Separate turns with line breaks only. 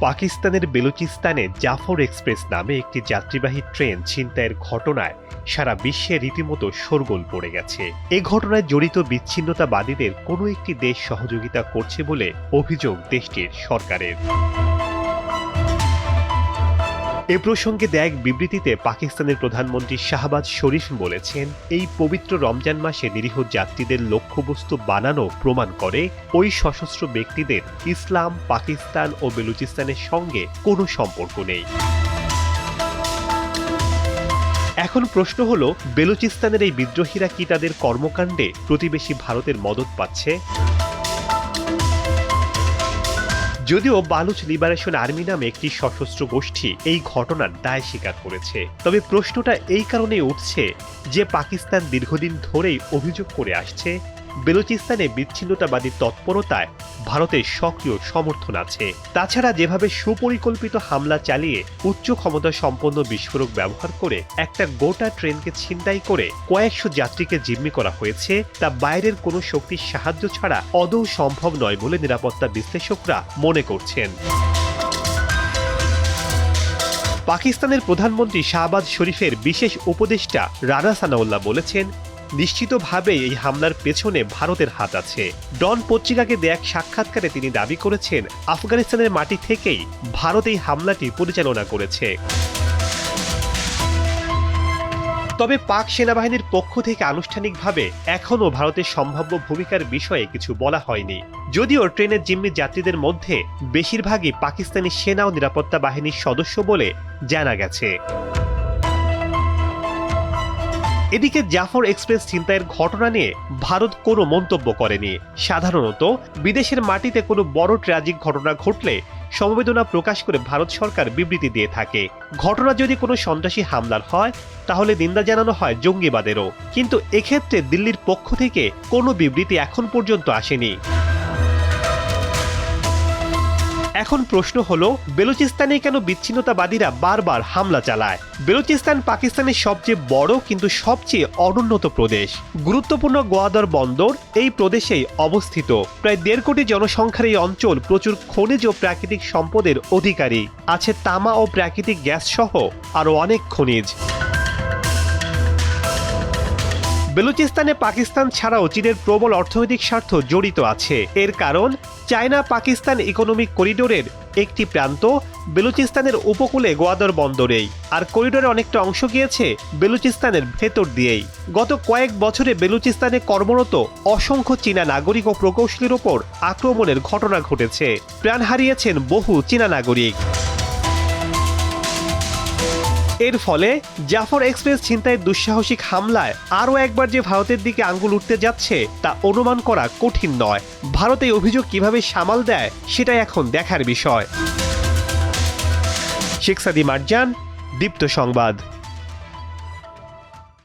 পাকিস্তানের বেলুচিস্তানে জাফর এক্সপ্রেস নামে একটি যাত্রীবাহী ট্রেন ছিনতাইয়ের ঘটনায় সারা বিশ্বে রীতিমতো শোরগোল পড়ে গেছে। এ ঘটনায় জড়িত বিচ্ছিন্নতাবাদীদের কোনো একটি দেশ সহযোগিতা করছে বলে অভিযোগ দেশটির সরকারের। এ প্রসঙ্গে এক বিবৃতিতে পাকিস্তানের প্রধানমন্ত্রী শাহবাজ শরীফ বলেছেন, এই পবিত্র রমজান মাসে নিরীহ যাত্রীদের লক্ষ্যবস্তু বানানো প্রমাণ করে ওই সশস্ত্র ব্যক্তিদের ইসলাম, পাকিস্তান ও বেলুচিস্তানের সঙ্গে কোনো সম্পর্ক নেই। এখন প্রশ্ন হলো, বেলুচিস্তানের এই বিদ্রোহীরা কি তাদের কর্মকাণ্ডে প্রতিবেশী ভারতের মদত পাচ্ছে? যদিও বালুচ লিবারেশন আর্মি নামে একটি সশস্ত্র গোষ্ঠী এই ঘটনার দায় স্বীকার করেছে। তবে প্রশ্নটা এই কারণে উঠছে যে পাকিস্তান দীর্ঘদিন ধরেই অভিযোগ করে আসছে, বেলুচিস্তানে বিচ্ছিন্নতাবাদী তৎপরতায় ভারতের সক্রিয় সমর্থন আছে। তাছাড়া যেভাবে সুপরিকল্পিত হামলা চালিয়ে উচ্চ ক্ষমতা সম্পন্ন বিস্ফোরক ব্যবহার করে একটা গোটা ট্রেনকে ছিনতাই করে কয়েকশো যাত্রীকে জিম্মি করা হয়েছে, তা বাইরের কোনো শক্তির সাহায্য ছাড়া অদৌ সম্ভব নয় বলে নিরাপত্তা বিশ্লেষকরা মনে করছেন। পাকিস্তানের প্রধানমন্ত্রী শাহবাজ শরীফের বিশেষ উপদেষ্টা রানা সানাউল্লাহ বলেছেন নিশ্চিতভাবে এই হামলার পেছনে ভারতের হাত আছে। ডন পত্রিকাকে দেয়া এক সাক্ষাৎকারে তিনি দাবি করেছেন, আফগানিস্তানের মাটি থেকেই ভারত এই হামলাটি পরিচালনা করেছে। তবে পাক সেনাবাহিনীর পক্ষ থেকে আনুষ্ঠানিকভাবে এখনও ভারতের সম্ভাব্য ভূমিকার বিষয়ে কিছু বলা হয়নি। যদিও ট্রেনের জিম্মি যাত্রীদের মধ্যে বেশিরভাগই পাকিস্তানি সেনা ও নিরাপত্তা বাহিনীর সদস্য বলে জানা গেছে। এদিকে জাফর এক্সপ্রেস ছিনতাইয়ের ঘটনা নিয়ে ভারত কোনো মন্তব্য করেনি। সাধারণত বিদেশের মাটিতে কোনো বড় ট্র্যাজিক ঘটনা ঘটলে সমবেদনা প্রকাশ করে ভারত সরকার বিবৃতি দিয়ে থাকে। ঘটনা যদি কোনো সন্ত্রাসী হামলার হয়, তাহলে নিন্দা জানানো হয় জঙ্গিবাদেরও। কিন্তু এক্ষেত্রে দিল্লির পক্ষ থেকে কোনো বিবৃতি এখন পর্যন্ত আসেনি। এখন প্রশ্ন হলো, বেলুচিস্তানে কেন বিচ্ছিন্নতাবাদীরা বারবার হামলা চালায়? বেলুচিস্তান পাকিস্তানের সবচেয়ে বড় কিন্তু সবচেয়ে অনুন্নত প্রদেশ। গুরুত্বপূর্ণ গোয়াদর বন্দর এই প্রদেশেই অবস্থিত। প্রায় দেড় কোটি জনসংখ্যার এই অঞ্চল প্রচুর খনিজ ও প্রাকৃতিক সম্পদের অধিকারী। আছে তামা ও প্রাকৃতিক গ্যাস সহ আরও অনেক খনিজ। বেলুচিস্তানে পাকিস্তান ছাড়াও চীনের প্রবল অর্থনৈতিক স্বার্থ জড়িত আছে। এর কারণ চায়না পাকিস্তান ইকোনমিক করিডোরের একটি প্রান্ত বেলুচিস্তানের উপকূলে গোয়াদর বন্দরেই। আর করিডোরের অনেকটা অংশ গিয়েছে বেলুচিস্তানের ভেতর দিয়েই। গত কয়েক বছরে বেলুচিস্তানে কর্মরত অসংখ্য চীনা নাগরিক ও প্রকৌশলীর ওপর আক্রমণের ঘটনা ঘটেছে। প্রাণ হারিয়েছেন বহু চীনা নাগরিক। এর ফলে জাফর এক্সপ্রেস ছিনতাইয়ের দুঃসাহসিক হামলায় আরও একবার যে ভারতের দিকে আঙ্গুল উঠতে যাচ্ছে, তা অনুমান করা কঠিন নয়। ভারত এই অভিযোগ কীভাবে সামাল দেয় সেটাই এখন দেখার বিষয়। শেখ সাদি মার্জান দীপ্ত সংবাদ।